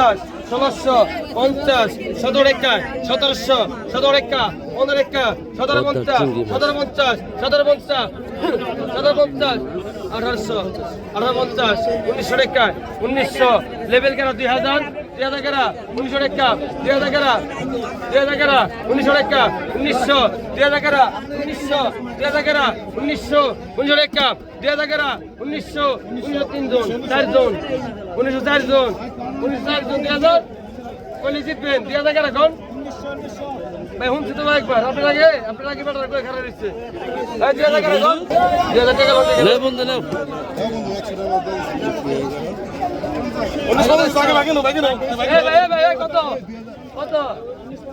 পঞ্চাশ ষোলোশো পঞ্চাশ সতেরো একা সতেরোশো সতেরো একা পনেরো একা সতেরো পঞ্চাশ সতেরো পঞ্চাশ সতেরো পঞ্চাশ সতেরো পঞ্চাশ আঠারোশো আঠারো পঞ্চাশ উনিশশো টাকা উনিশশো লেভেল কেনা দুই হাজার দুই হাজার কেনা উনিশশো টাকা দুই হাজার কেনা দুই হাজার কেনা উনিশশো টাকা উনিশশো দুই হাজার কেনা উনিশশো দুই হাজার কেনা উনিশশো উনিশশো টাকা দুই হাজার কেনা উনিশশো উনিশশো তিন জন চার জন উনিশশো চার উনিশশো চার জন দুই হাজার কলি জিতবেন দুই হাজার কোন ভাই শুনছি তো ভাই একবার আপনার আগে আপনার আগে বেটার করে খারাপ দিচ্ছে ভাই দুই হাজার কোন দুই হাজার টাকা বলতে গেলে বন্ধু নাও এই ভাই এই ভাই এই কত কত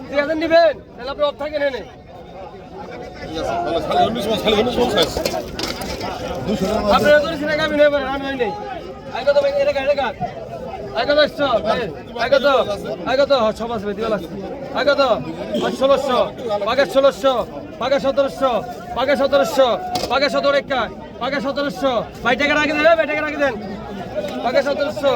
দুই হাজার নিবেন তাহলে আপনি অফ থাকেন এনে আপনারা তো সিনেমা আমি নেই আমি নেই আই কত এটা গাড়ি কাট একাদশশো একাদ একাদ সমাজ বেদিও লাগছে। একাদ ষোলোশো পাকা ষোলোশো পাকা সতেরোশো পাকা সতেরোশো পাকা সতেরো একা পাকা সতেরোশো। বাইটাকে রাখি দেন বাইটাকে রাখি দেন। পাকা সতেরোশো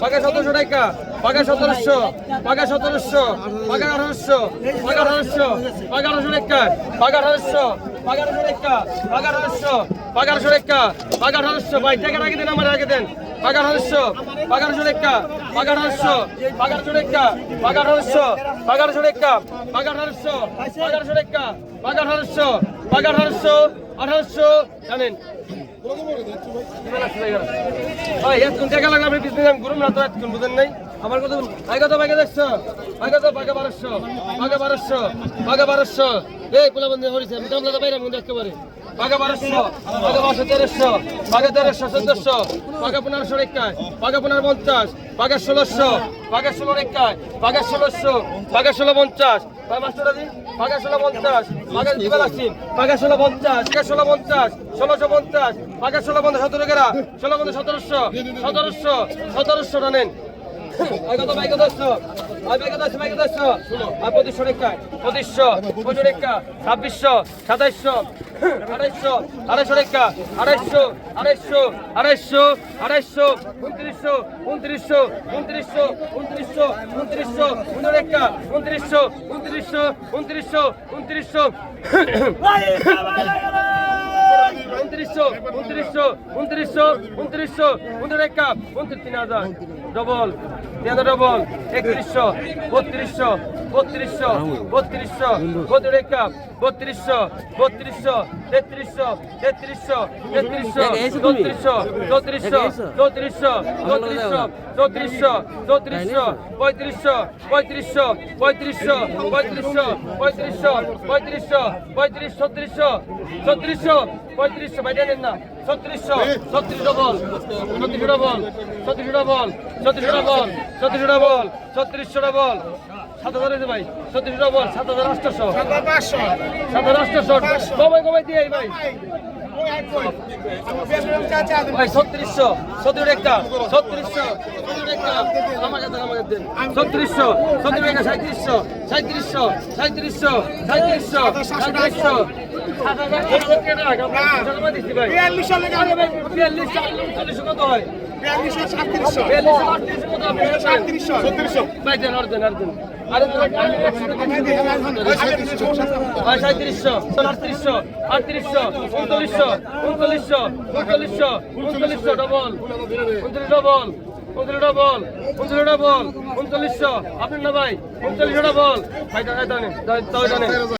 পাকা সতেরোশো টাকা। পাকে সতেরোশো পাকে সতেরোশো পাকে আঠারোশো পাকে আঠারোশো পাকে আঠারোশো টাকা পাকে আঠারোশো পাকে আঠারোশো টাকা পাকে আঠারোশো পাকে আঠারোশো টাকা পাকে আঠারোশো ভাই টাকা রাখি দেন আমার রাখি দেন পাকে আঠারোশো পাকে আঠারোশো টাকা পাকে আঠারোশো পাকে আঠারোশো টাকা পাকে আঠারোশো পাকে আঠারোশো টাকা পাকে আঠারোশো পাকে আঠারোশো টাকা পাকে আঠারোশো পাকে আঠারোশো টাকা লাগলে আপনি আমি করুন না তো এতক্ষণ বুঝেন নাই আমার কথা আগে কত ভাগে দেখছ? আগে কত বারোশো ভাগে বারোশো ভাগে বারোশো এই পোলাবন্দি হরিছে বাইরে মন দেখতে পারি বারোশো তেরোশো। তেরোশো চোদ্দশো। পনেরো পঞ্চাশ। ষোলোশো। ষোলো ষোলোশো। ষোলো পঞ্চাশ। পঞ্চাশ। ষোলো পঞ্চাশ। পঞ্চাশ। ষোলোশো পঞ্চাশ। ষোলো সতেরো ষোলো সতেরোশো। সতেরোশো। সতেরোশো নেন কত আই ভাই কত আসছো ভাই কত আসছো আর পঁচিশশো রেখা পঁচিশশো পঁচিশ রেখা ছাব্বিশশো সাতাইশশো আড়াইশো আড়াইশো রেখা আড়াইশো আড়াইশো আড়াইশো আড়াইশো উনত্রিশশো উনত্রিশশো উনত্রিশশো উনত্রিশশো উনত্রিশশো উনরেখা উনত্রিশশো উনত্রিশশো উনত্রিশশো উনত্রিশশো উনত্রিশশো উনত্রিশশো উনত্রিশশো উনত্রিশশো উনরেখা উনত্রিশ তিন হাজার ডবল হাজার ডবল একত্রিশশো বত্রিশশো বত্রিশশো বত্রিশশো বত্রিশা বত্রিশশো বত্রিশশো তেত্রিশশো তেত্রিশশো তেত্রিশশো চৌত্রিশশো চৌত্রিশশো চৌত্রিশশো চৌত্রিশশো চৌত্রিশশো চৌত্রিশশো পঁয়ত্রিশশো পঁয়ত্রিশশো পঁয়ত্রিশশো পঁয়ত্রিশশো পঁয়ত্রিশশো পঁয়ত্রিশশো পঁয়ত্রিশ ছত্রিশশো ছত্রিশশো পঁয়ত্রিশশো বাইরে না। ছত্রিশশো ছত্রিশটা বল ছত্রিশটা বল ছত্রিশটা বল ছত্রিশটা বল ছত্রিশটা বল ছত্রিশটা বল। সাত হাজার ভাই ছত্রিশটা বল সাত হাজার আটশো সাত হাজার আটশো সবাই কবাই দিয়ে ভাই। ভাই ছত্রিশশো। সত্তর একটা ছত্রিশশো। সত্তর একটা। আমার কাছে আমাকে দেন। ছত্রিশশো সত্তর একটা সাঁত্রিশশো সাঁত্রিশশো সাঁত্রিশশো সাঁত্রিশশো সাঁত্রিশশো বিয়াল্লিশশো বিয়াল্লিশশো কত হয়? বিয়াল্লিশশো সাঁত্রিশশো বিয়াল্লিশশো কত হবে? সাঁত্রিশশো ছত্রিশশো সাঁত্রিশশো আটত্রিশশো আটত্রিশশো, উনচল্লিশশো উনচল্লিশশো উনচল্লিশশো উনচল্লিশশো ডবল উনচল্লিশ ডবল উনচল্লিশ ডবল উনচল্লিশ ডবল উনচল্লিশশো। আপনার না ভাই? উনচল্লিশটা বল ভাই টাকা জানেন তাও জানেন